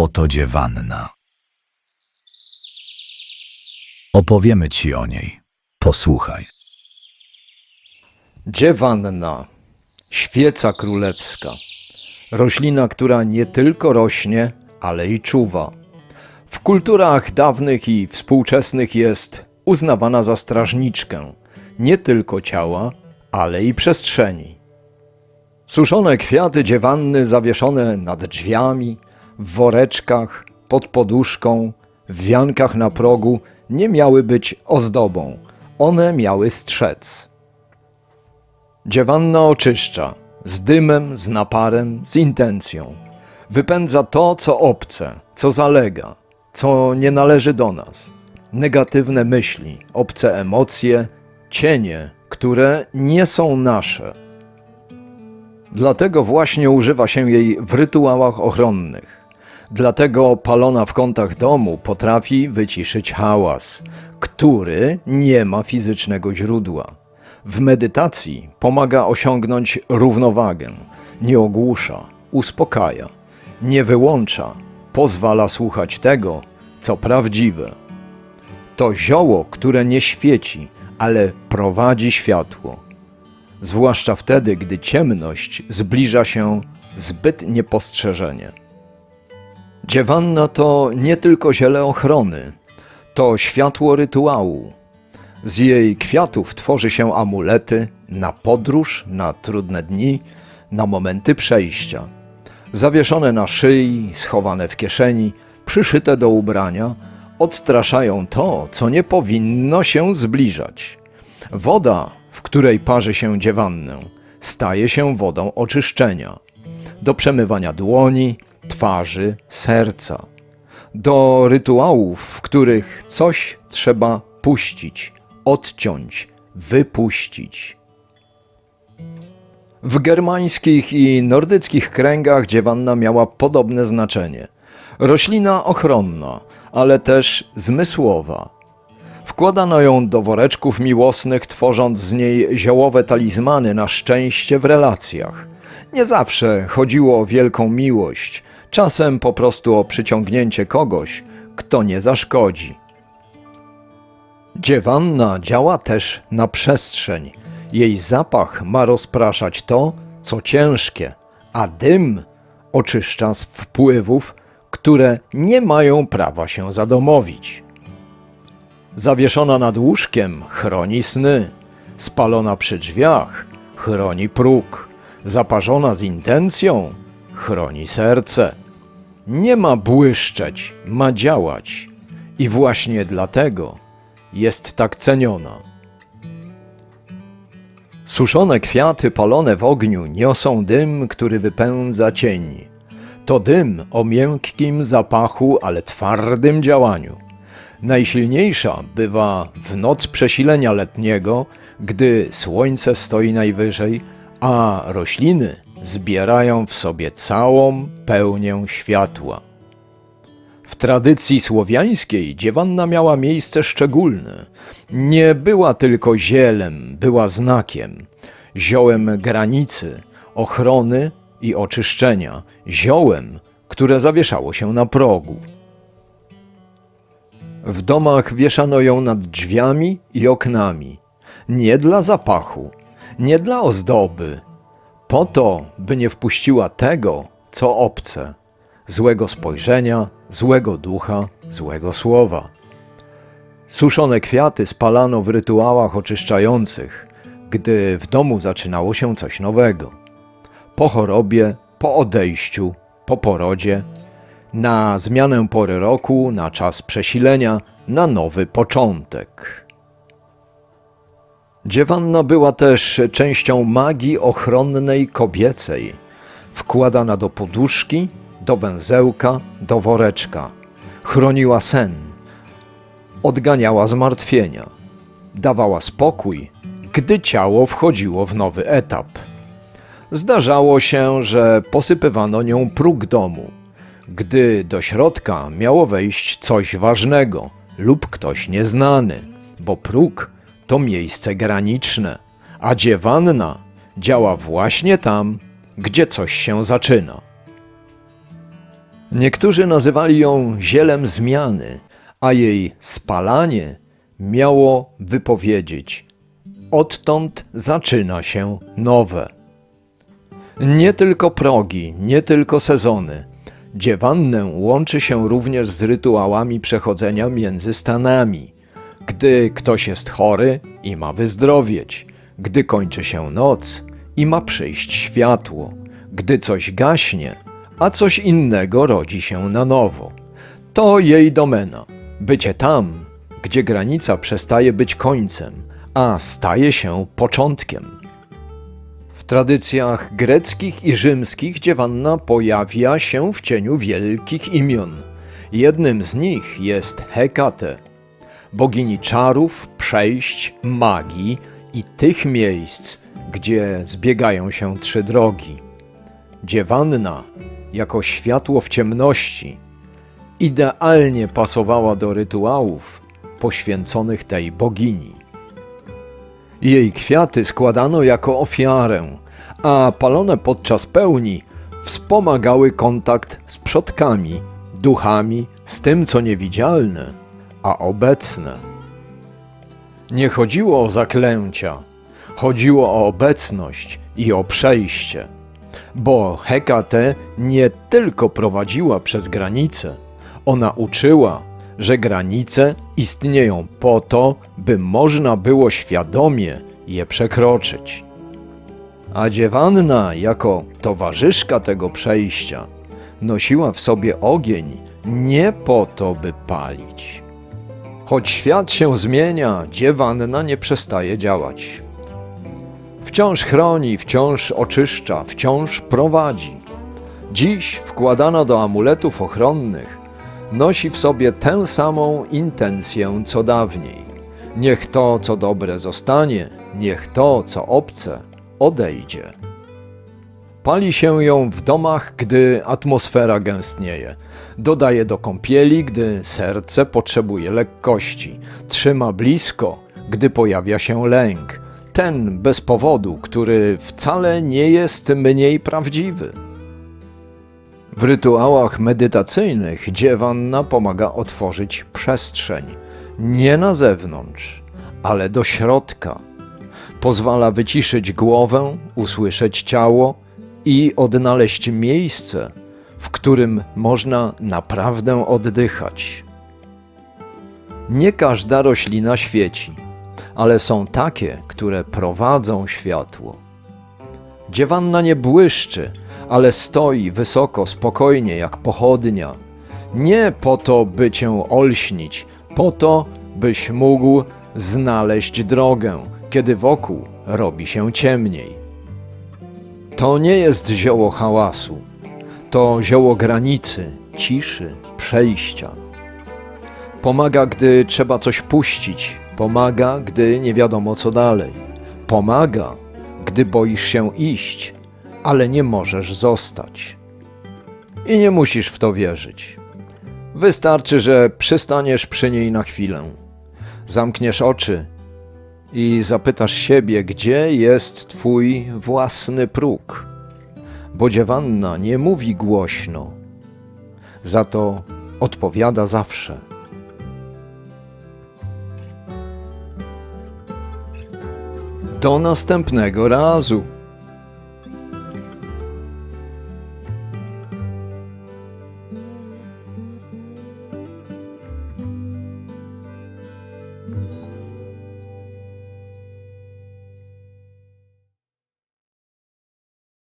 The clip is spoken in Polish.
Oto dziewanna. Opowiemy ci o niej. Posłuchaj. Dziewanna, świeca królewska. Roślina, która nie tylko rośnie, ale i czuwa. W kulturach dawnych i współczesnych jest uznawana za strażniczkę nie tylko ciała, ale i przestrzeni. Suszone kwiaty dziewanny zawieszone nad drzwiami, w woreczkach, pod poduszką, w wiankach na progu nie miały być ozdobą. One miały strzec. Dziewanna oczyszcza z dymem, z naparem, z intencją. Wypędza to, co obce, co zalega, co nie należy do nas. Negatywne myśli, obce emocje, cienie, które nie są nasze. Dlatego właśnie używa się jej w rytuałach ochronnych. Dlatego palona w kątach domu potrafi wyciszyć hałas, który nie ma fizycznego źródła. W medytacji pomaga osiągnąć równowagę, nie ogłusza, uspokaja, nie wyłącza, pozwala słuchać tego, co prawdziwe. To zioło, które nie świeci, ale prowadzi światło. Zwłaszcza wtedy, gdy ciemność zbliża się zbyt niepostrzeżenie. Dziewanna to nie tylko ziele ochrony, to światło rytuału. Z jej kwiatów tworzy się amulety na podróż, na trudne dni, na momenty przejścia. Zawieszone na szyi, schowane w kieszeni, przyszyte do ubrania, odstraszają to, co nie powinno się zbliżać. Woda, w której parzy się dziewannę, staje się wodą oczyszczenia. Do przemywania dłoni, twarzy, serca. Do rytuałów, w których coś trzeba puścić, odciąć, wypuścić. W germańskich i nordyckich kręgach dziewanna miała podobne znaczenie. Roślina ochronna, ale też zmysłowa. Wkładano ją do woreczków miłosnych, tworząc z niej ziołowe talizmany na szczęście w relacjach. Nie zawsze chodziło o wielką miłość, czasem po prostu o przyciągnięcie kogoś, kto nie zaszkodzi. Dziewanna działa też na przestrzeń. Jej zapach ma rozpraszać to, co ciężkie, a dym oczyszcza z wpływów, które nie mają prawa się zadomowić. Zawieszona nad łóżkiem chroni sny, spalona przy drzwiach chroni próg, zaparzona z intencją chroni serce. Nie ma błyszczeć, ma działać i właśnie dlatego jest tak ceniona. Suszone kwiaty palone w ogniu niosą dym, który wypędza cień. To dym o miękkim zapachu, ale twardym działaniu. Najsilniejsza bywa w noc przesilenia letniego, gdy słońce stoi najwyżej, a rośliny zbierają w sobie całą pełnię światła. W tradycji słowiańskiej dziewanna miała miejsce szczególne. Nie była tylko zielem, była znakiem, ziołem granicy, ochrony i oczyszczenia, ziołem, które zawieszało się na progu. W domach wieszano ją nad drzwiami i oknami. Nie dla zapachu, nie dla ozdoby, po to, by nie wpuściła tego, co obce, złego spojrzenia, złego ducha, złego słowa. Suszone kwiaty spalano w rytuałach oczyszczających, gdy w domu zaczynało się coś nowego. Po chorobie, po odejściu, po porodzie, na zmianę pory roku, na czas przesilenia, na nowy początek. Dziewanna była też częścią magii ochronnej kobiecej, wkładana do poduszki, do węzełka, do woreczka. Chroniła sen, odganiała zmartwienia, dawała spokój, gdy ciało wchodziło w nowy etap. Zdarzało się, że posypywano nią próg domu, gdy do środka miało wejść coś ważnego lub ktoś nieznany, bo próg to miejsce graniczne, a dziewanna działa właśnie tam, gdzie coś się zaczyna. Niektórzy nazywali ją zielem zmiany, a jej spalanie miało wypowiedzieć: Odtąd zaczyna się nowe. Nie tylko progi, nie tylko sezony. Dziewannę łączy się również z rytuałami przechodzenia między stanami. Gdy ktoś jest chory i ma wyzdrowieć, gdy kończy się noc i ma przyjść światło, gdy coś gaśnie, a coś innego rodzi się na nowo. To jej domena. Bycie tam, gdzie granica przestaje być końcem, a staje się początkiem. W tradycjach greckich i rzymskich dziewanna pojawia się w cieniu wielkich imion. Jednym z nich jest Hekate, bogini czarów, przejść, magii i tych miejsc, gdzie zbiegają się trzy drogi. Dziewanna, jako światło w ciemności, idealnie pasowała do rytuałów poświęconych tej bogini. Jej kwiaty składano jako ofiarę, a palone podczas pełni wspomagały kontakt z przodkami, duchami, z tym, co niewidzialne, a obecne. Nie chodziło o zaklęcia, chodziło o obecność i o przejście, bo Hekate nie tylko prowadziła przez granice, ona uczyła, że granice istnieją po to, by można było świadomie je przekroczyć. A dziewanna, jako towarzyszka tego przejścia, nosiła w sobie ogień nie po to, by palić. Choć świat się zmienia, dziewanna nie przestaje działać. Wciąż chroni, wciąż oczyszcza, wciąż prowadzi. Dziś wkładana do amuletów ochronnych nosi w sobie tę samą intencję co dawniej. Niech to, co dobre zostanie, niech to, co obce, odejdzie. Pali się ją w domach, gdy atmosfera gęstnieje. Dodaje do kąpieli, gdy serce potrzebuje lekkości. Trzyma blisko, gdy pojawia się lęk. Ten bez powodu, który wcale nie jest mniej prawdziwy. W rytuałach medytacyjnych dziewanna pomaga otworzyć przestrzeń. Nie na zewnątrz, ale do środka. Pozwala wyciszyć głowę, usłyszeć ciało i odnaleźć miejsce, w którym można naprawdę oddychać. Nie każda roślina świeci, ale są takie, które prowadzą światło. Dziewanna nie błyszczy, ale stoi wysoko, spokojnie, jak pochodnia. Nie po to, by cię olśnić, po to, byś mógł znaleźć drogę, kiedy wokół robi się ciemniej. To nie jest zioło hałasu, to zioło granicy, ciszy, przejścia. Pomaga, gdy trzeba coś puścić, pomaga, gdy nie wiadomo co dalej. Pomaga, gdy boisz się iść, ale nie możesz zostać. I nie musisz w to wierzyć. Wystarczy, że przystaniesz przy niej na chwilę. Zamkniesz oczy i zapytasz siebie, gdzie jest twój własny próg. Bo dziewanna nie mówi głośno, za to odpowiada zawsze. Do następnego razu.